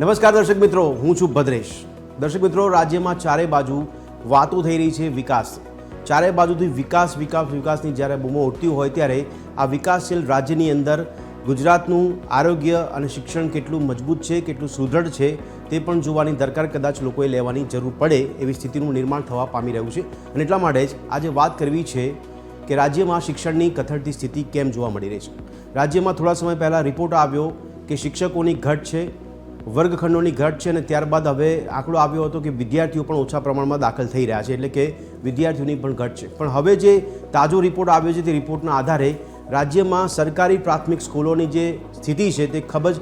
નમસ્કાર દર્શક મિત્રો, હું છું ભદ્રેશ. દર્શક મિત્રો, રાજ્યમાં ચારે બાજુ વાતો થઈ રહી છે વિકાસ. ચારે બાજુથી વિકાસ વિકાસ, વિકાસની જ્યારે બૂમો ઉઠતી હોય ત્યારે આ વિકાસશીલ રાજ્યની અંદર ગુજરાતનું આરોગ્ય અને શિક્ષણ કેટલું મજબૂત છે, કેટલું સુદૃઢ છે, તે પણ જોવાની દરકાર કદાચ લોકોએ લેવાની જરૂર પડે એવી સ્થિતિનું નિર્માણ થવા પામી રહ્યું છે. અને એટલા માટે જ આજે વાત કરવી છે કે રાજ્યમાં શિક્ષણની કથળતી સ્થિતિ કેમ જોવા મળી રહી છે. રાજ્યમાં થોડા સમય પહેલાં રિપોર્ટ આવ્યો કે શિક્ષકોની ઘટ છે વર્ગખંડોની ઘટ છે અને ત્યારબાદ હવે આંકડો આવ્યો હતો કે વિદ્યાર્થીઓ પણ ઓછા પ્રમાણમાં દાખલ થઈ રહ્યા છે એટલે કે વિદ્યાર્થીઓની પણ ઘટ છે. પણ હવે જે તાજો રિપોર્ટ આવ્યો છે તે રિપોર્ટના આધારે રાજ્યમાં સરકારી પ્રાથમિક સ્કૂલોની જે સ્થિતિ છે તે ખૂબ જ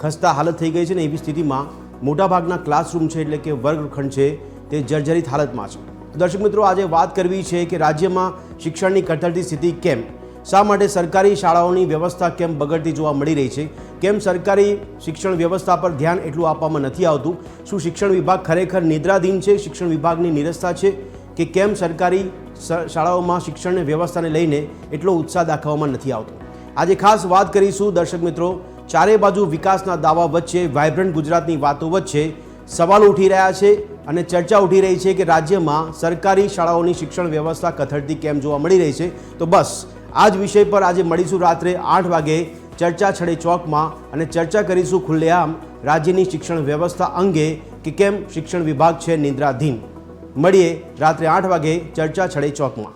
ખસ્તા હાલત થઈ ગઈ છે ને એવી સ્થિતિમાં મોટાભાગના ક્લાસરૂમ છે એટલે કે વર્ગખંડ છે તે જર્જરિત હાલતમાં છે. દર્શક મિત્રો, આજે વાત કરવી છે કે રાજ્યમાં શિક્ષણની કઠળતી સ્થિતિ કેમ? શા માટે સરકારી શાળાઓની વ્યવસ્થા કેમ બગડતી જોવા મળી રહી છે? કેમ સરકારી શિક્ષણ વ્યવસ્થા પર ધ્યાન એટલું આપવામાં નથી આવતું? શું શિક્ષણ વિભાગ ખરેખર નિદ્રાધીન છે? શિક્ષણ વિભાગની નિરસ્તા છે? કે કેમ સરકારી શાળાઓમાં શિક્ષણ વ્યવસ્થાને લઈને એટલો ઉત્સાહ દાખવવામાં નથી આવતો? આજે ખાસ વાત કરીશું દર્શક મિત્રો, ચારે બાજુ વિકાસના દાવા વચ્ચે વાયબ્રન્ટ ગુજરાતની વાતો વચ્ચે સવાલો ઉઠી રહ્યા છે. અને ચર્ચા ઉઠી રહી છે કે રાજ્યમાં સરકારી શાળાઓની શિક્ષણ વ્યવસ્થા કથળતી કેમ જોવા મળી રહી છે? તો બસ આ જ વિષય પર આજે મળીશું રાત્રે આઠ વાગે ચર્ચા છડે ચોકમાં અને ચર્ચા કરીશું ખુલ્લેઆમ રાજ્યની શિક્ષણ વ્યવસ્થા અંગે કે કેમ શિક્ષણ વિભાગ છે નિંદ્રાધીન. મળીએ રાત્રે આઠ વાગે ચર્ચા છડે ચોકમાં.